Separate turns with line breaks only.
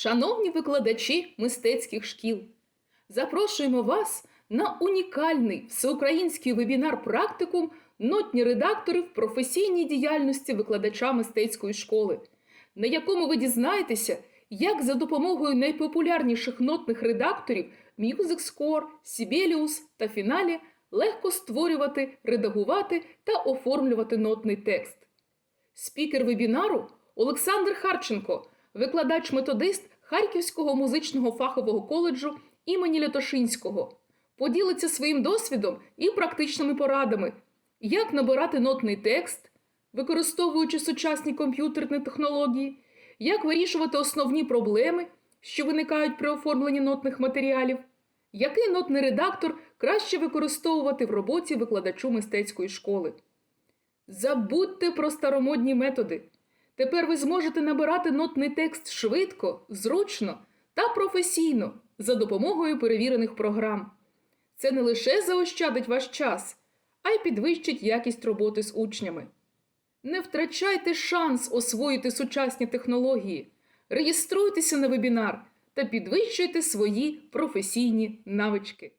Шановні викладачі мистецьких шкіл, запрошуємо вас на унікальний всеукраїнський вебінар-практикум Нотні редактори в професійній діяльності викладача мистецької школи, на якому ви дізнаєтеся, як за допомогою найпопулярніших нотних редакторів Music Score, Sibelius та Finale легко створювати, редагувати та оформлювати нотний текст. Спікер вебінару Олександр Харченко, викладач-методист Харківського музичного фахового коледжу імені Лятошинського, поділиться своїм досвідом і практичними порадами, як набирати нотний текст, використовуючи сучасні комп'ютерні технології, як вирішувати основні проблеми, що виникають при оформленні нотних матеріалів, який нотний редактор краще використовувати в роботі викладачу мистецької школи. Забудьте про старомодні методи. Тепер ви зможете набирати нотний текст швидко, зручно та професійно за допомогою перевірених програм. Це не лише заощадить ваш час, а й підвищить якість роботи з учнями. Не втрачайте шанс освоїти сучасні технології, реєструйтеся на вебінар та підвищуйте свої професійні навички.